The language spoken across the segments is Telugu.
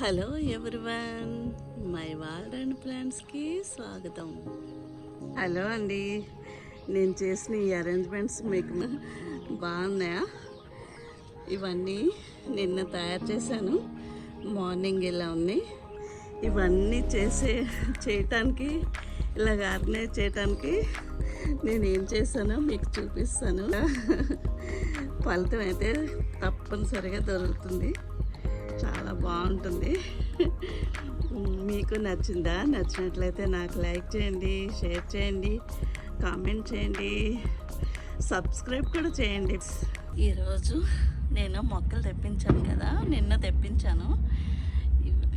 Hello everyone my world and ప్లాన్స్కి స్వాగతం. హలో అండి నేను చేసిన ఈ అరేంజ్మెంట్స్ మీకు బాగున్నాయా? ఇవన్నీ నిన్న తయారు చేశాను. మార్నింగ్ ఇలా ఉన్నాయి ఇవన్నీ చేసే చేయటానికి ఇలా ఆర్గనైజ్ చేయటానికి నేను ఏం చేశానో మీకు చూపిస్తాను. ఫలితం అయితే తప్పనిసరిగా దొరుకుతుంది. చాలా బాగుంటుంది. మీకు నచ్చిందా? నచ్చినట్లయితే నాకు లైక్ చేయండి షేర్ చేయండి కామెంట్ చేయండి సబ్స్క్రైబ్ కూడా చేయండి. ఈరోజు నేను మొక్కలు తెప్పించాను కదా నిన్న తెప్పించాను.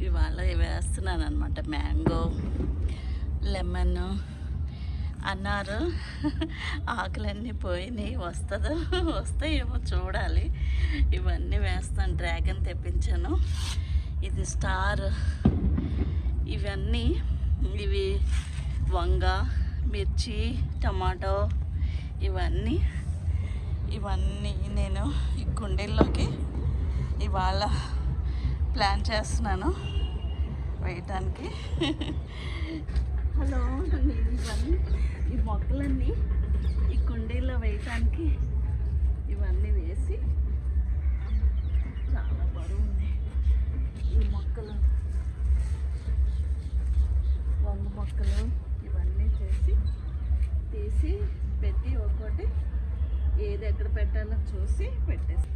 ఇవాళ వేస్తున్నాను అనమాట మ్యాంగో లెమన్ అన్నారు. ఆకులన్నీ పోయినాయి. వస్తుందో? వస్తాయేమో చూడాలి. ఇవన్నీ వేస్తాను. డ్రాగన్ తెప్పించాను. ఇది స్టార్. ఇవన్నీ ఇవి వంగ మిర్చి టమాటో ఇవన్నీ. ఇవన్నీ నేను ఈ కుండీల్లోకి ఇవాళ ప్లాన్ చేస్తున్నాను వేయటానికి. హలో నేను ఇవన్నీ ఈ మొక్కలన్నీ ఈ కుండీలో వేయటానికి ఇవన్నీ వేసి చాలా బరువు ఉంది ఈ మొక్కలు వంగ మొక్కలు ఇవన్నీ చేసి తీసి పెట్టి ఒక్కోటి ఏది ఎక్కడ పెట్టాలో చూసి పెట్టేసి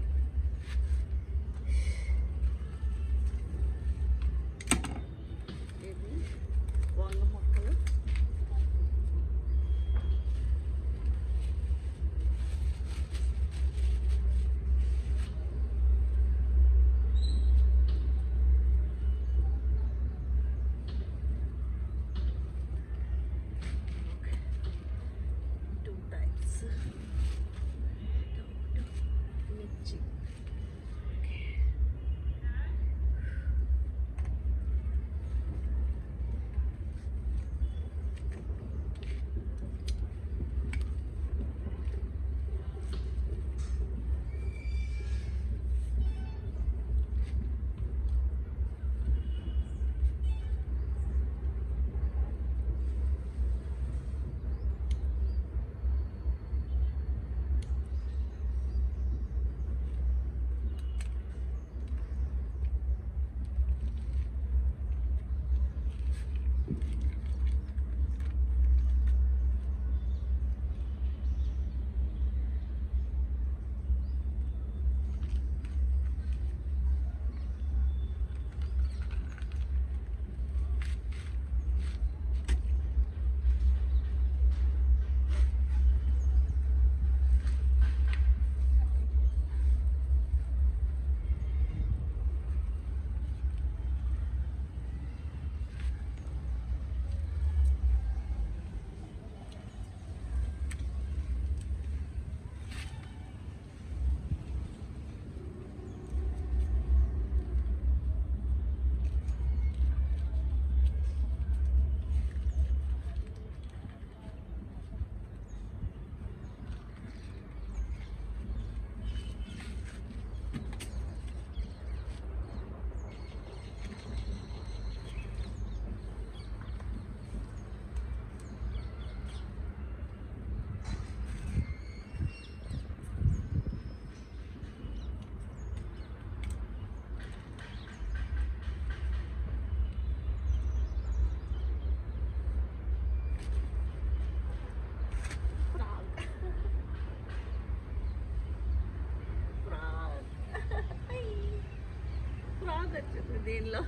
ఫ్రాగ్ వచ్చింది దీనిలో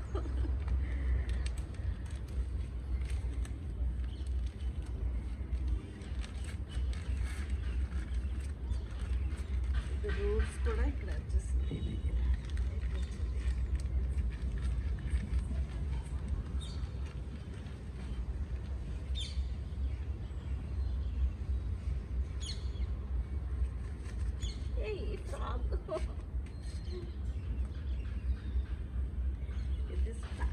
రూట్స్ కూడా ఇక్కడ వచ్చేసింది ఈ దగ్గర. ఏయ్ ఫ్రాగ్ ఇది స్టార్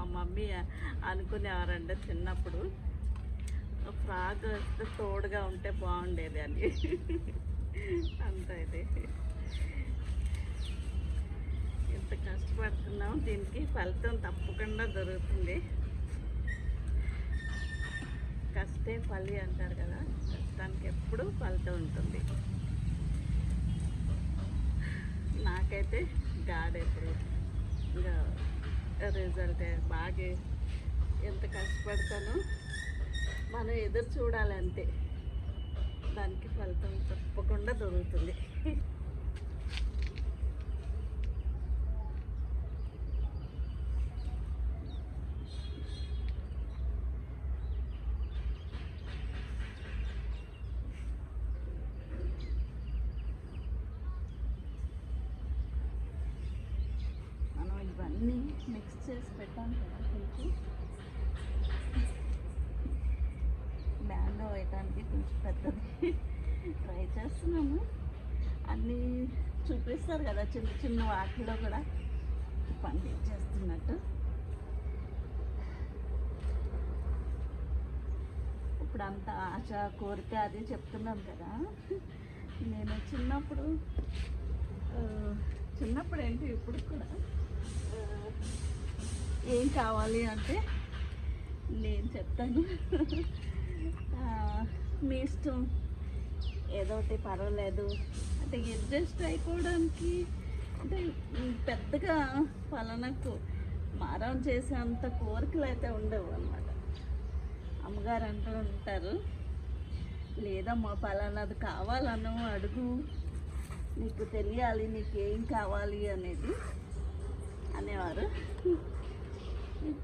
మా మమ్మీ అనుకునేవారంటే చిన్నప్పుడు. ఫ్రాక్ వస్తే తోడుగా ఉంటే బాగుండేది అని. అంత ఇది. ఎంత కష్టపడుతున్నాం దీనికి ఫలితం తప్పకుండా దొరుకుతుంది. కష్టే ఫలి అంటారు కదా కష్టానికి ఎప్పుడు ఫలితం ఉంటుంది. నాకైతే గాడ్ ఎప్పుడు ఇంకా రిజల్ట్ బాగా. ఎంత కష్టపడతానో మనం ఎదురు చూడాలంటే దానికి ఫలితం తప్పకుండా దొరుకుతుంది మనం ఇవన్నీ మిక్స్ చేసి పెట్టాను కదా కొంచెం. బ్యాండ్ వేయటానికి కొంచెం పెద్దది. ట్రై చేస్తున్నాము అన్నీ చూపిస్తారు కదా చిన్న చిన్న వాటిలో కూడా. పండించేస్తున్నట్టు ఇప్పుడు అంత ఆశ కోరిక అది చెప్తున్నాం కదా. నేను చిన్నప్పుడు చిన్నప్పుడు ఏంటి ఇప్పుడు కూడా ఏం కావాలి అంటే నేను చెప్తాను. మీ ఇష్టం. ఏదో ఒకటి పర్వాలేదు. అంటే అడ్జస్ట్ అయిపోవడానికి అంటే పెద్దగా పలానాకు మారం చేసే అంత కోరికలు అయితే ఉండవు అనమాట అమ్మగారు అంటూ ఉంటారు లేదమ్మా పలానాది కావాలను అడుగు. నీకు తెలియాలి నీకు ఏం కావాలి అనేది అనేవారు.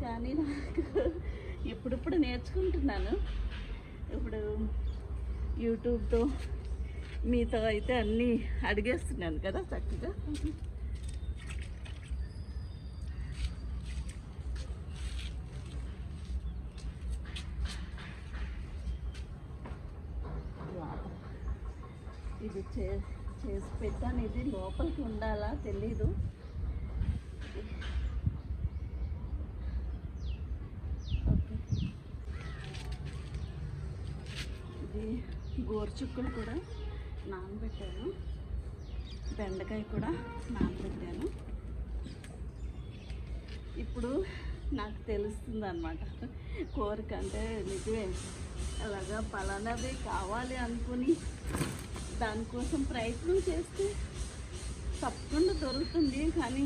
కానీ నాకు ఇప్పుడిప్పుడు నేర్చుకుంటున్నాను. ఇప్పుడు యూట్యూబ్తో మీతో అయితే అన్నీ అడిగేస్తున్నాను కదా చక్కగా. ఇది చే చేసి పెట్టాను. ఇది లోపలికి ఉండాలా తెలీదు ఓకే ఇది గోరుచుక్కలు కూడా నానబెట్టాను. బెండకాయ కూడా నానబెట్టాను. ఇప్పుడు నాకు తెలుస్తుంది అనమాట కోరిక అంటే నిజమే. అలాగా పలానాది కావాలి అనుకుని దానికోసం ప్రయత్నం చేస్తే తప్పకుండా దొరుకుతుంది కానీ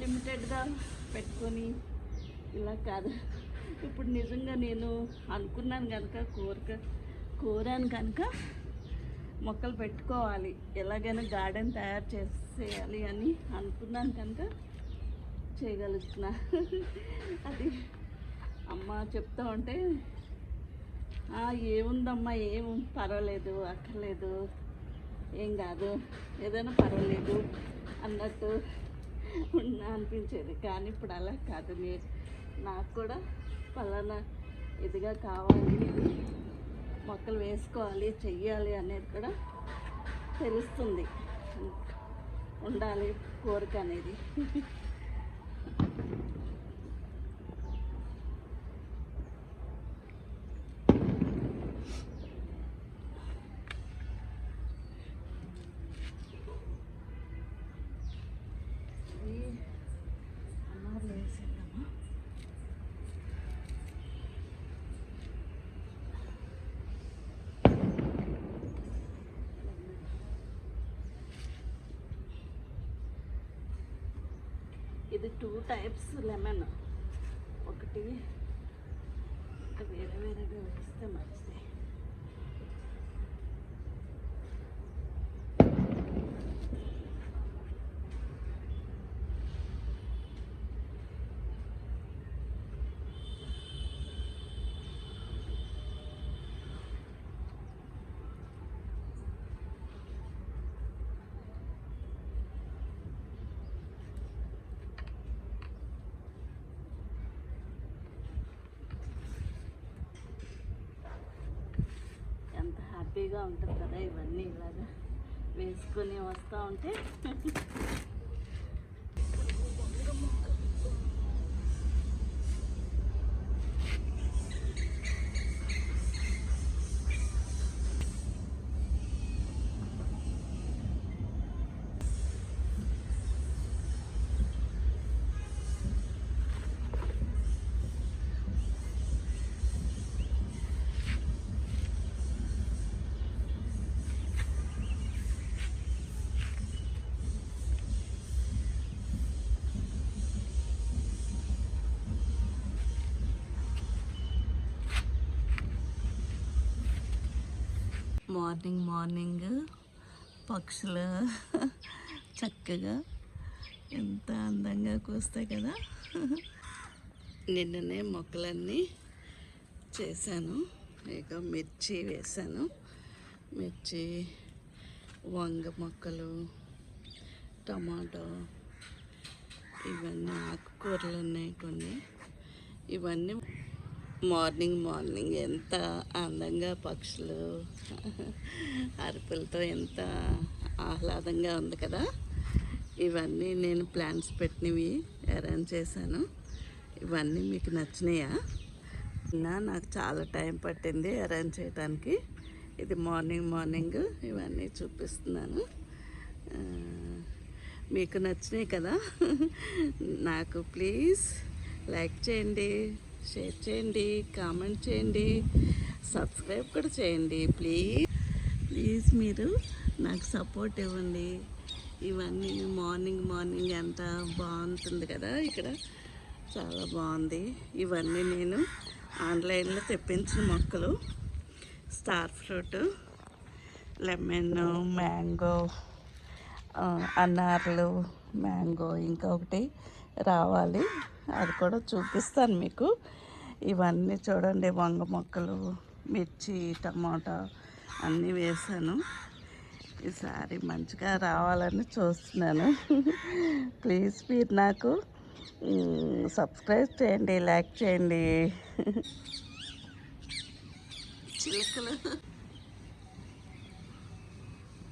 లిమిటెడ్గా పెట్టుకొని ఇలా కాదు. ఇప్పుడు నిజంగా నేను అనుకున్నాను కనుక కోరిక కోరాను కనుక మొక్కలు పెట్టుకోవాలి. ఎలాగైనా గార్డెన్ తయారు చేసేయాలి అని అనుకున్నాను కనుక చేయగలుగుతున్నా. అది అమ్మ చెప్తా ఉంటే ఏముందమ్మా ఏం పర్వాలేదు అక్కర్లేదు ఏం కాదు ఏదైనా పర్వాలేదు అన్నట్టు ఉన్నా అనిపించేది. కానీ ఇప్పుడు అలా కాదు. నే నాకు కూడా పలానా ఇదిగా కావాలి. మొక్కలు వేసుకోవాలి చెయ్యాలి అనేది కూడా తెలుస్తుంది. ఉండాలి కోరిక అనేది. ఇది టూ టైప్స్ లెమన్ ఒకటి ఇంకా వేరే వేరేగా వేస్తే మంచిది ఎంత హ్యాపీగా ఉంటుంది కదా ఇవన్నీ ఇలాగా వేసుకొని వస్తూ ఉంటే. మార్నింగ్ మార్నింగ్ పక్షులు చక్కగా ఎంత అందంగా కూస్తాయి కదా. నిన్ననే మొక్కలన్నీ చేశాను. ఇక మిర్చి వేశాను. మిర్చి వంగ మొక్కలు టమాటో ఇవన్నీ ఆకుకూరలు ఉన్నాయి కొన్ని. ఇవన్నీ మార్నింగ్ మార్నింగ్ ఎంత అందంగా పక్షులు అరుపులతో ఎంత ఆహ్లాదంగా ఉంది కదా. ఇవన్నీ నేను ప్లాన్స్ పెట్టినవి అరేంజ్ చేశాను. ఇవన్నీ మీకు నచ్చినాయా? నా నాకు చాలా టైం పట్టింది అరేంజ్ చేయడానికి ఇది మార్నింగ్ మార్నింగ్ ఇవన్నీ చూపిస్తున్నాను. మీకు నచ్చినాయి కదా. నాకు ప్లీజ్ లైక్ చేయండి. షేర్ చేయండి కామెంట్ చేయండి సబ్స్క్రైబ్ కూడా చేయండి ప్లీజ్. ప్లీజ్ మీరు నాకు సపోర్ట్ ఇవ్వండి. ఇవన్నీ మార్నింగ్ మార్నింగ్ ఎంత బాగుంటుంది కదా ఇక్కడ. చాలా బాగుంది. ఇవన్నీ నేను ఆన్లైన్లో తెప్పించిన మొక్కలు. స్టార్ ఫ్రూట్ లెమన్ మ్యాంగో ఆ, అన్నార్లు మ్యాంగో ఇంకొకటి రావాలి. అది కూడా చూపిస్తాను మీకు. ఇవన్నీ చూడండి వంగ మొక్కలు మిర్చి టమాటా అన్నీ వేసాను ఈసారి మంచిగా రావాలని చూస్తున్నాను. ప్లీజ్ మీరు నాకు సబ్స్క్రైబ్ చేయండి లైక్ చేయండి. చిలుకలు.